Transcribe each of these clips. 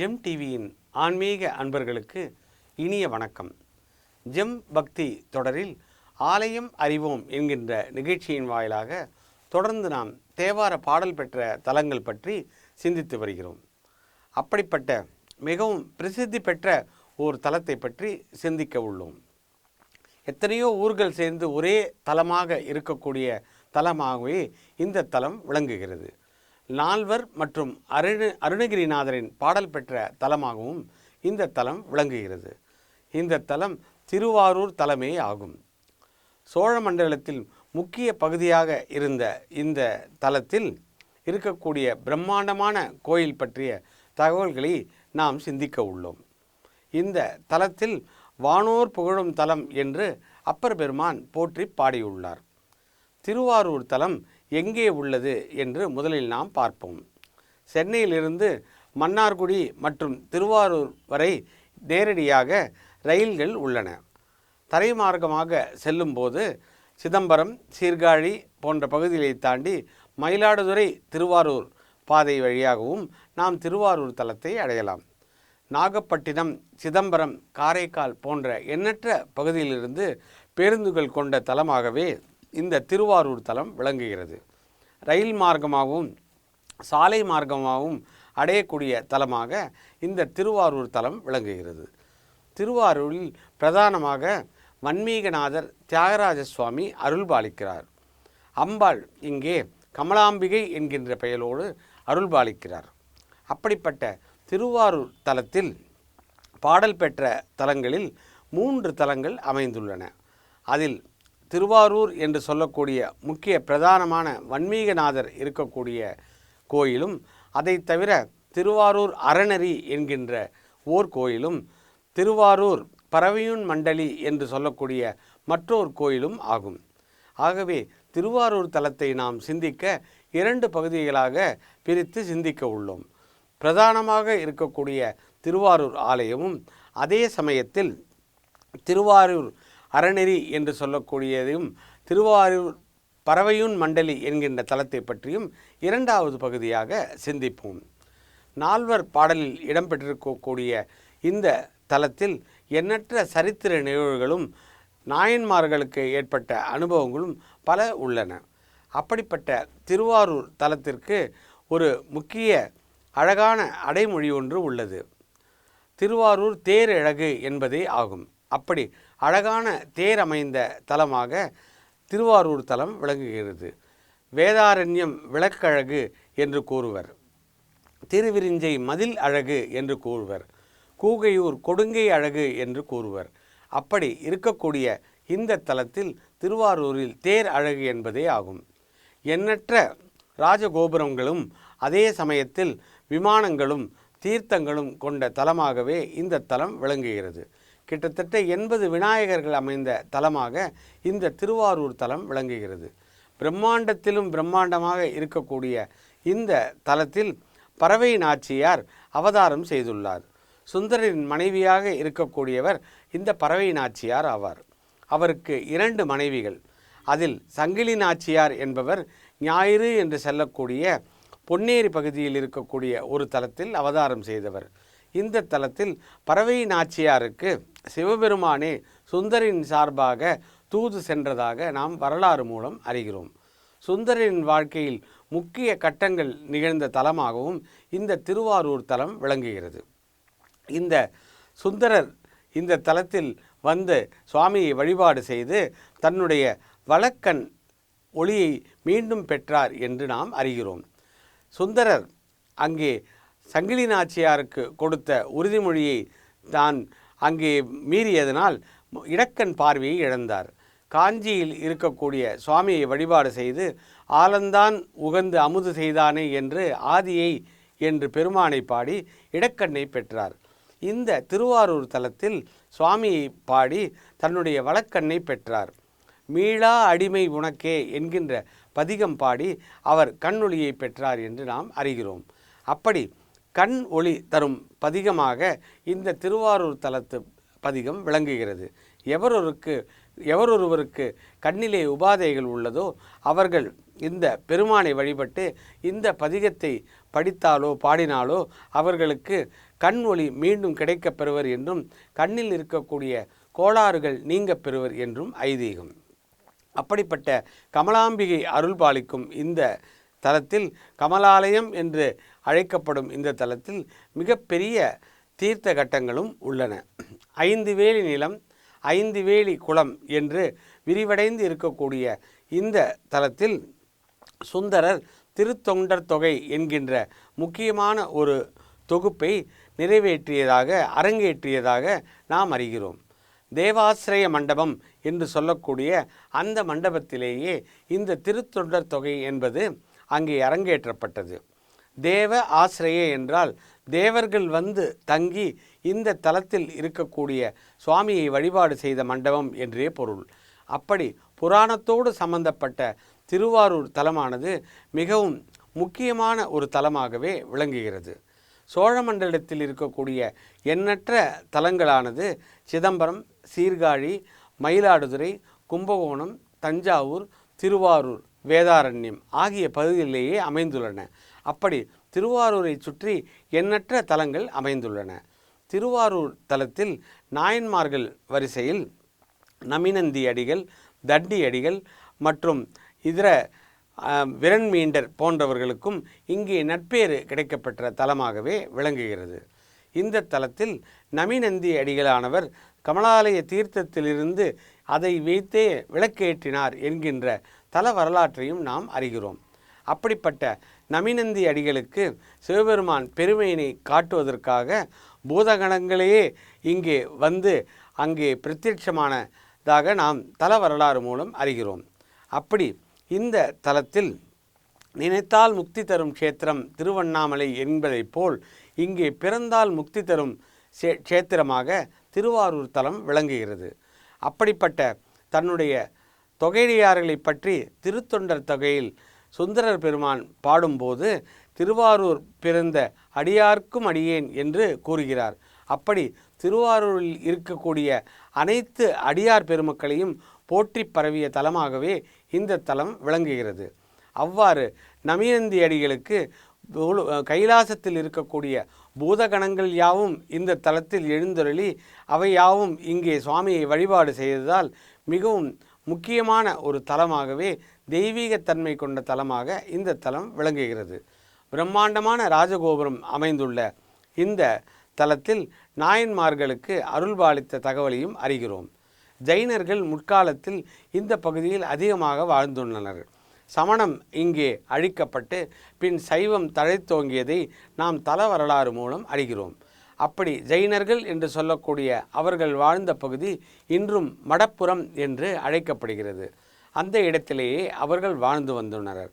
GeM டிவியின் ஆன்மீக அன்பர்களுக்கு இனிய வணக்கம். ஜெம் பக்தி தொடரில் ஆலயம் அறிவோம் என்கின்ற நிகழ்ச்சியின் வாயிலாக தொடர்ந்து நாம் தேவார பாடல் பெற்ற தலங்கள் பற்றி சிந்தித்து வருகிறோம். அப்படிப்பட்ட மிகவும் பிரசித்தி பெற்ற ஒரு தலத்தை பற்றி சிந்திக்க உள்ளோம். எத்தனையோ ஊர்கள் சேர்ந்து ஒரே தலமாக இருக்கக்கூடிய தலமாகவே இந்த தலம் விளங்குகிறது. நால்வர் மற்றும் அருண அருணகிரிநாதரின் பாடல் பெற்ற தலமாகவும் இந்த தலம் விளங்குகிறது. இந்த தலம் திருவாரூர் தலமே ஆகும். சோழ மண்டலத்தில் முக்கிய பகுதியாக இருந்த இந்த தலத்தில் இருக்கக்கூடிய பிரம்மாண்டமான கோயில் பற்றிய தகவல்களை நாம் சிந்திக்க உள்ளோம். இந்த தலத்தில் வானோர் புகழும் தலம் என்று அப்பர் பெருமான் போற்றி பாடியுள்ளார். திருவாரூர் தலம் எங்கே உள்ளது என்று முதலில் நாம் பார்ப்போம். சென்னையிலிருந்து மன்னார்குடி மற்றும் திருவாரூர் வரை நேரடியாக ரயில்கள் உள்ளன. தரைமார்க்கமாக செல்லும்போது சிதம்பரம் சீர்காழி போன்ற பகுதிகளை தாண்டி மயிலாடுதுறை திருவாரூர் பாதை வழியாகவும் நாம் திருவாரூர் தலத்தை அடையலாம். நாகப்பட்டினம் சிதம்பரம் காரைக்கால் போன்ற எண்ணற்ற பகுதியிலிருந்து பேருந்துகள் கொண்ட தலமாகவே இந்த திருவாரூர் தலம் விளங்குகிறது. ரயில் மார்க்கமாகவும் சாலை மார்க்கமாகவும் அடையக்கூடிய தலமாக இந்த திருவாரூர் தலம் விளங்குகிறது. திருவாரூரில் பிரதானமாக வன்மீகநாதர் தியாகராஜ சுவாமி அருள்பாலிக்கிறார். அம்பாள் இங்கே கமலாம்பிகை என்கின்ற பெயரோடு அருள்பாலிக்கிறார். அப்படிப்பட்ட திருவாரூர் தலத்தில் பாடல் பெற்ற தலங்களில் மூன்று தலங்கள் அமைந்துள்ளன. அதில் திருவாரூர் என்று சொல்லக்கூடிய முக்கிய பிரதானமான வன்மீகநாதர் இருக்கக்கூடிய கோயிலும் அதை தவிர திருவாரூர் அறநெறி என்கின்ற ஓர் கோயிலும் திருவாரூர் பறவையூன் மண்டலி என்று சொல்லக்கூடிய மற்றொரு கோயிலும் ஆகும். ஆகவே திருவாரூர் தலத்தை நாம் சிந்திக்க இரண்டு பகுதிகளாக பிரித்து சிந்திக்க உள்ளோம். பிரதானமாக இருக்கக்கூடிய திருவாரூர் ஆலயமும் அதே சமயத்தில் திருவாரூர் அறநெறி என்று சொல்லக்கூடியதையும் திருவாரூர் பறவையூன் மண்டலி என்கின்ற தலத்தை பற்றியும் இரண்டாவது பகுதியாக சிந்திப்போம். நால்வர் பாடலில் இடம்பெற்றிருக்கக்கூடிய இந்த தலத்தில் எண்ணற்ற சரித்திர நிகழ்வுகளும் நாயன்மார்களுக்கு ஏற்பட்ட அனுபவங்களும் பல உள்ளன. அப்படிப்பட்ட திருவாரூர் தலத்திற்கு ஒரு முக்கிய அழகான அடைமொழி ஒன்று உள்ளது. திருவாரூர் தேரழகு என்பதே ஆகும். அப்படி அழகான தேர் அமைந்த தலமாக திருவாரூர் தலம் விளங்குகிறது. வேதாரண்யம் விளக்கழகு என்று கூறுவர். திருவிரிஞ்சை மதில் அழகு என்று கூறுவர். கூகையூர் கொடுங்கை அழகு என்று கூறுவர். அப்படி இருக்கக்கூடிய இந்த தலத்தில் திருவாரூரில் தேர் அழகு என்பதே ஆகும். எண்ணற்ற ராஜகோபுரங்களும் அதே சமயத்தில் விமானங்களும் தீர்த்தங்களும் கொண்ட தலமாகவே இந்த தலம் விளங்குகிறது. கிட்டத்தட்ட எண்பது விநாயகர்கள் அமைந்த தலமாக இந்த திருவாரூர் தலம் விளங்குகிறது. பிரம்மாண்டத்திலும் பிரம்மாண்டமாக இருக்கக்கூடிய இந்த தலத்தில் பறவை நாச்சியார் அவதாரம் செய்துள்ளார். சுந்தரின் மனைவியாக இருக்கக்கூடியவர் இந்த பறவை நாச்சியார் ஆவார். அவருக்கு இரண்டு மனைவிகள். அதில் சங்கிலி நாச்சியார் என்பவர் ஞாயிறு என்று செல்லக்கூடிய பொன்னேரி பகுதியில் இருக்கக்கூடிய ஒரு தலத்தில் அவதாரம் செய்தவர். இந்த தலத்தில் பறவை நாச்சியாருக்கு சிவபெருமானே சுந்தரின் சார்பாக தூது சென்றதாக நாம் வரலாறு மூலம் அறிகிறோம். சுந்தரின் வாழ்க்கையில் முக்கிய கட்டங்கள் நிகழ்ந்த தலமாகவும் இந்த திருவாரூர் தலம் விளங்குகிறது. இந்த சுந்தரர் இந்த தலத்தில் வந்து சுவாமியை வழிபாடு செய்து தன்னுடைய வழக்கண் ஒளியை மீண்டும் பெற்றார் என்று நாம் அறிகிறோம். சுந்தரர் அங்கே சங்கிலி நாச்சியாருக்கு கொடுத்த உறுதிமொழியை தான் அங்கே மீறியதனால் இடக்கண் பார்வையை இழந்தார். காஞ்சியில் இருக்கக்கூடிய சுவாமியை வழிபாடு செய்து ஆலந்தான் உகந்து அமுது செய்தானே என்று ஆதியை என்று பெருமானை பாடி இடக்கண்ணை பெற்றார். இந்த திருவாரூர் தலத்தில் சுவாமியை பாடி தன்னுடைய வழக்கண்ணை பெற்றார். மீளா அடிமை உனக்கே என்கின்ற பதிகம் பாடி அவர் கண்ணொளியை பெற்றார் என்று நாம் அறிகிறோம். அப்படி கண் ஒளி தரும் பதிகமாக இந்த திருவாரூர் தலத்து பதிகம் விளங்குகிறது. எவரொருக்கு எவரொருவருக்கு கண்ணிலே உபாதைகள் உள்ளதோ அவர்கள் இந்த பெருமானை வழிபட்டு இந்த பதிகத்தை படித்தாலோ பாடினாலோ அவர்களுக்கு கண் ஒளி மீண்டும் கிடைக்கப் பெறுவர் என்றும் கண்ணில் இருக்கக்கூடிய கோளாறுகள் நீங்கப் பெறுவர் என்றும் ஐதீகம். அப்படிப்பட்ட கமலாம்பிகை அருள் பாலிக்கும் இந்த தலத்தில் கமலாலயம் என்று அழைக்கப்படும் இந்த தலத்தில் மிகப்பெரிய தீர்த்த கட்டங்களும் உள்ளன. ஐந்து வேலி நிலம் ஐந்து வேலி குளம் என்று விரிவடைந்து இருக்கக்கூடிய இந்த தலத்தில் சுந்தரர் திருத்தொண்டர் தொகை என்கின்ற முக்கியமான ஒரு தொகுப்பை நிறைவேற்றியதாக அரங்கேற்றியதாக நாம் அறிகிறோம். தேவாசிரய மண்டபம் என்று சொல்லக்கூடிய அந்த மண்டபத்திலேயே இந்த திருத்தொண்டர் தொகை என்பது அங்கே அரங்கேற்றப்பட்டது. தேவ ஆசிரியே என்றால் தேவர்கள் வந்து தங்கி இந்த தலத்தில் இருக்கக்கூடிய சுவாமியை வழிபாடு செய்த மண்டபம் என்றே பொருள். அப்படி புராணத்தோடு சம்பந்தப்பட்ட திருவாரூர் தலமானது மிகவும் முக்கியமான ஒரு தலமாகவே விளங்குகிறது. சோழமண்டலத்தில் இருக்கக்கூடிய எண்ணற்ற தலங்களானது சிதம்பரம் சீர்காழி மயிலாடுதுறை கும்பகோணம் தஞ்சாவூர் திருவாரூர் வேதாரண்யம் ஆகிய பகுதிகளிலேயே அமைந்துள்ளன. அப்படி திருவாரூரை சுற்றி எண்ணற்ற தலங்கள் அமைந்துள்ளன. திருவாரூர் தலத்தில் நாயன்மார்கள் வரிசையில் நமினந்தி அடிகள் தண்டி அடிகள் மற்றும் இதர விரண்மீண்டர் போன்றவர்களுக்கும் இங்கே நட்பேறு கிடைக்கப்பெற்ற தலமாகவே விளங்குகிறது. இந்த தலத்தில் நமிநந்தி அடிகளானவர் கமலாலய தீர்த்தத்திலிருந்து அதை வைத்தே விளக்கேற்றினார் என்கின்ற தல வரலாற்றையும் நாம் அறிகிறோம். அப்படிப்பட்ட நமிநந்தி அடிகளுக்கு சிவபெருமான் பெருமையினை காட்டுவதற்காக பூதகணங்களையே இங்கே வந்து அங்கே பிரத்யட்சமானதாக நாம் தல வரலாறு மூலம் அறிகிறோம். அப்படி இந்த தலத்தில் நினைத்தால் முக்தி தரும் க்ஷேத்திரம் திருவண்ணாமலை என்பதைப் போல் இங்கே பிறந்தால் முக்தி தரும் சே- க்ஷேத்திரமாக திருவாரூர் தலம் விளங்குகிறது. அப்படிப்பட்ட தன்னுடைய தொகையடியார்களை பற்றி திருத்தொண்டர் தொகையில் சுந்தரர் பெருமான் பாடும்போது திருவாரூர் பிறந்த அடியார்க்கும் அடியேன் என்று கூறுகிறார். அப்படி திருவாரூரில் இருக்கக்கூடிய அனைத்து அடியார் பெருமக்களையும் போற்றி பரவிய தலமாகவே இந்த தலம் விளங்குகிறது. அவ்வாறு நமியந்தி அடிகளுக்கு கைலாசத்தில் இருக்கக்கூடிய பூதகணங்கள் யாவும் இந்த தலத்தில் எழுந்தருளி அவை யாவும் இங்கே சுவாமியை வழிபாடு செய்ததால் மிகவும் முக்கியமான ஒரு தலமாகவே தெய்வீகத்தன்மை கொண்ட தலமாக இந்த தலம் விளங்குகிறது. பிரம்மாண்டமான ராஜகோபுரம் அமைந்துள்ள இந்த தலத்தில் நாயன்மார்களுக்கு அருள்பாலித்த தகவலையும் அறிகிறோம். ஜைனர்கள் முற்காலத்தில் இந்த பகுதியில் அதிகமாக வாழ்ந்துள்ளனர். சமணம் இங்கே அழிக்கப்பட்டு பின் சைவம் தழைத்தோங்கியதை நாம் தல வரலாறு மூலம் அறிகிறோம். அப்படி ஜெயினர்கள் என்று சொல்லக்கூடிய அவர்கள் வாழ்ந்த பகுதி இன்றும் மடப்புறம் என்று அழைக்கப்படுகிறது. அந்த இடத்திலேயே அவர்கள் வாழ்ந்து வந்துள்ளனர்.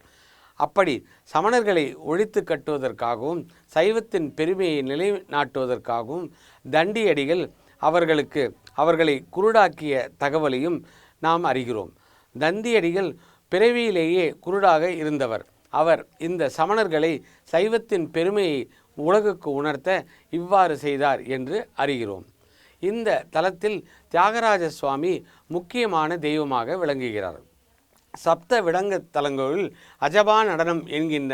அப்படி சமணர்களை ஒழித்து கட்டுவதற்காகவும் சைவத்தின் பெருமையை நிலைநாட்டுவதற்காகவும் தண்டியடிகள் அவர்களுக்கு அவர்களை குருடாக்கிய தகவலையும் நாம் அறிகிறோம். தந்தியடிகள் பிறவியிலேயே குருடாக இருந்தவர். அவர் இந்த சமணர்களை சைவத்தின் பெருமையை உலகுக்கு உணர்த்த இவ்வாறு செய்தார் என்று அறிகிறோம். இந்த தலத்தில் தியாகராஜ சுவாமி முக்கியமான தெய்வமாக விளங்குகிறார். சப்த விடங்க தலங்களில் அஜபா நடனம் என்கின்ற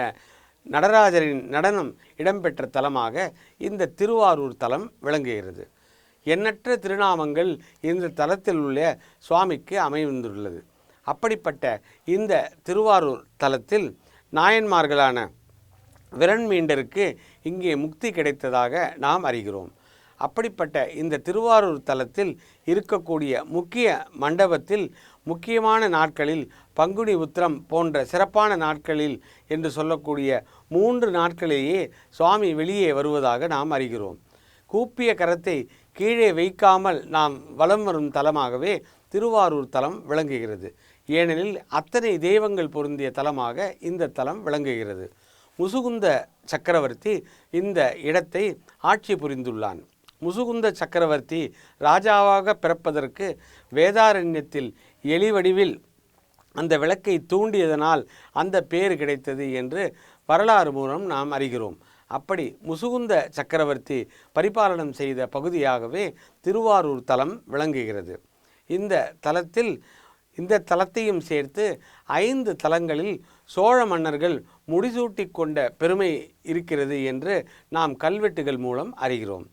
நடராஜரின் நடனம் இடம்பெற்ற தலமாக இந்த திருவாரூர் தலம் விளங்குகிறது. எண்ணற்ற திருநாமங்கள் இந்த தலத்தில் உள்ள சுவாமிக்கு அமைந்துள்ளது. அப்படிப்பட்ட இந்த திருவாரூர் தலத்தில் நாயன்மார்களான விரண்மீண்டருக்கு இங்கே முக்தி கிடைத்ததாக நாம் அறிகிறோம். அப்படிப்பட்ட இந்த திருவாரூர் தலத்தில் இருக்கக்கூடிய முக்கிய மண்டபத்தில் முக்கியமான நாட்களில் பங்குனி உத்திரம் போன்ற சிறப்பான நாட்களில் என்று சொல்லக்கூடிய மூன்று நாட்களிலேயே சுவாமி வெளியே வருவதாக நாம் அறிகிறோம். கூப்பிய கரத்தை கீழே வைக்காமல் நாம் வலம் வரும் தலமாகவே திருவாரூர் தலம் விளங்குகிறது. ஏனெனில் அத்தனை தெய்வங்கள் பொருந்திய தலமாக இந்த தலம் விளங்குகிறது. முசுகுந்த சக்கரவர்த்தி இந்த இடத்தை ஆட்சி புரிந்துள்ளான். முசுகுந்த சக்கரவர்த்தி ராஜாவாக பிறப்பதற்கு வேதாரண்யத்தில் எலி வடிவில் அந்த விளக்கை தூண்டியதனால் அந்த பேர் கிடைத்தது என்று வரலாறு மூலம் நாம் அறிகிறோம். அப்படி முசுகுந்த சக்கரவர்த்தி பரிபாலனம் செய்த பகுதியாகவே திருவாரூர் தலம் விளங்குகிறது. இந்த தலத்தில் இந்த தலத்தையும் சேர்த்து ஐந்து தலங்களில் சோழ மன்னர்கள் முடிசூட்டி கொண்ட பெருமை இருக்கிறது என்று நாம் கல்வெட்டுகள் மூலம் அறிகிறோம்.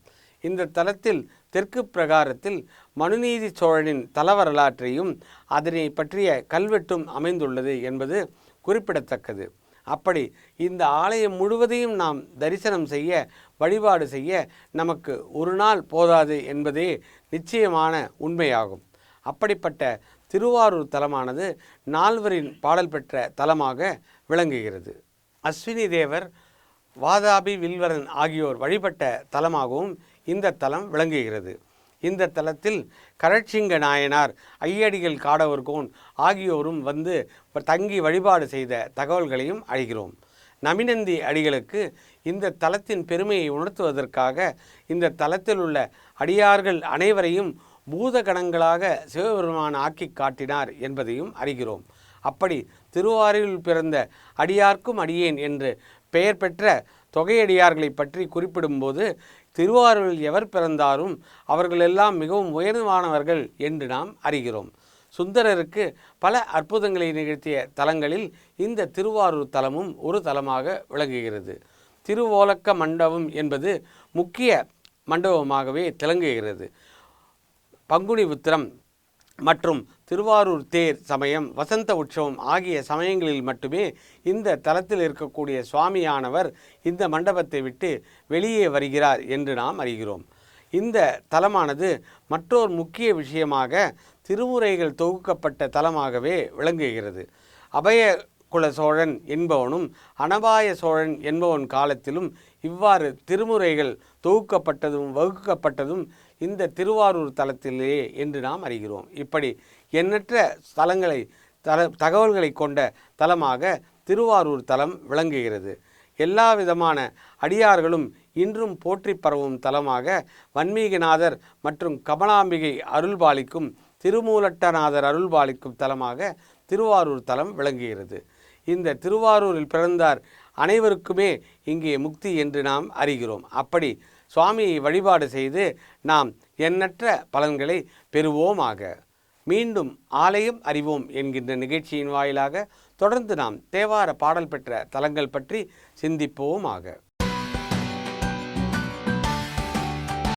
இந்த தலத்தில் தெற்கு பிரகாரத்தில் மனுநீதி சோழனின் தல வரலாற்றையும் அதனை பற்றிய கல்வெட்டும் அமைந்துள்ளது என்பது குறிப்பிடத்தக்கது. அப்படி இந்த ஆலயம் முழுவதையும் நாம் தரிசனம் செய்ய வழிபாடு செய்ய நமக்கு ஒரு நாள் போதாது என்பதே நிச்சயமான உண்மையாகும். அப்படிப்பட்ட திருவாரூர் தலமானது நால்வரின் பாடல் பெற்ற தலமாக விளங்குகிறது. அஸ்வினி தேவர் வாதாபி வில்வரன் ஆகியோர் வழிபட்ட தலமாகவும் இந்த தலம் விளங்குகிறது. இந்த தலத்தில் கரட்சிங்க நாயனார் ஐயடிகள் காடவர்கோன் ஆகியோரும் வந்து தங்கி வழிபாடு செய்த தகவல்களையும் அழிகிறோம். நமினந்தி அடிகளுக்கு இந்த தலத்தின் பெருமையை உணர்த்துவதற்காக இந்த தலத்தில் உள்ள அடியார்கள் அனைவரையும் பூதகணங்களாக சிவபெருமான் ஆக்கி காட்டினார் என்பதையும் அறிகிறோம். அப்படி திருவாரூரில் பிறந்த அடியார்க்கும் அடியேன் என்று பெயர் பெற்ற தொகையடியார்களை பற்றி குறிப்பிடும்போது திருவாரூரில் எவர் பிறந்தாரும் அவர்களெல்லாம் மிகவும் உயர்வானவர்கள் என்று நாம் அறிகிறோம். சுந்தரருக்கு பல அற்புதங்களை நிகழ்த்திய தலங்களில் இந்த திருவாரூர் தலமும் ஒரு தலமாக விளங்குகிறது. திருவோலக்க மண்டபம் என்பது முக்கிய மண்டபமாகவே திளங்குகிறது பங்குனி உத்திரம் மற்றும் திருவாரூர் தேர் சமயம் வசந்த உற்சவம் ஆகிய சமயங்களில் மட்டுமே இந்த தலத்தில் இருக்கக்கூடிய சுவாமியானவர் இந்த மண்டபத்தை விட்டு வெளியே வருகிறார் என்று நாம் அறிகிறோம். இந்த தலமானது மற்றொரு முக்கிய விஷயமாக திருமுறைகள் தொகுக்கப்பட்ட தலமாகவே விளங்குகிறது. அபய குல சோழன் என்பவனும் அனபாய சோழன் என்பவன் காலத்திலும் இவ்வாறு திருமுறைகள் தொகுக்கப்பட்டதும் வகுக்கப்பட்டதும் இந்த திருவாரூர் தலத்திலேயே என்று நாம் அறிகிறோம். இப்படி எண்ணற்ற ஸ்தலங்களை தல தகவல்களை கொண்ட தலமாக திருவாரூர் தலம் விளங்குகிறது. எல்லா விதமான அடியார்களும் இன்றும் போற்றி பரவும் தலமாக வன்மீகநாதர் மற்றும் கமலாம்பிகை அருள்பாலிக்கும் திருமூலட்டநாதர் அருள்பாலிக்கும் தலமாக திருவாரூர் தலம் விளங்குகிறது. இந்த திருவாரூரில் பிறந்தார். அனைவருக்குமே இங்கே முக்தி என்று நாம் அறிகிறோம். அப்படி சுவாமியை வழிபாடு செய்து நாம் எண்ணற்ற பலன்களை பெறுவோமாக. மீண்டும் ஆலயம் அறிவோம் என்கின்ற நிகழ்ச்சியின் வாயிலாக தொடர்ந்து நாம் தேவார பாடல் பெற்ற தலங்கள் பற்றி சிந்திப்போமாக.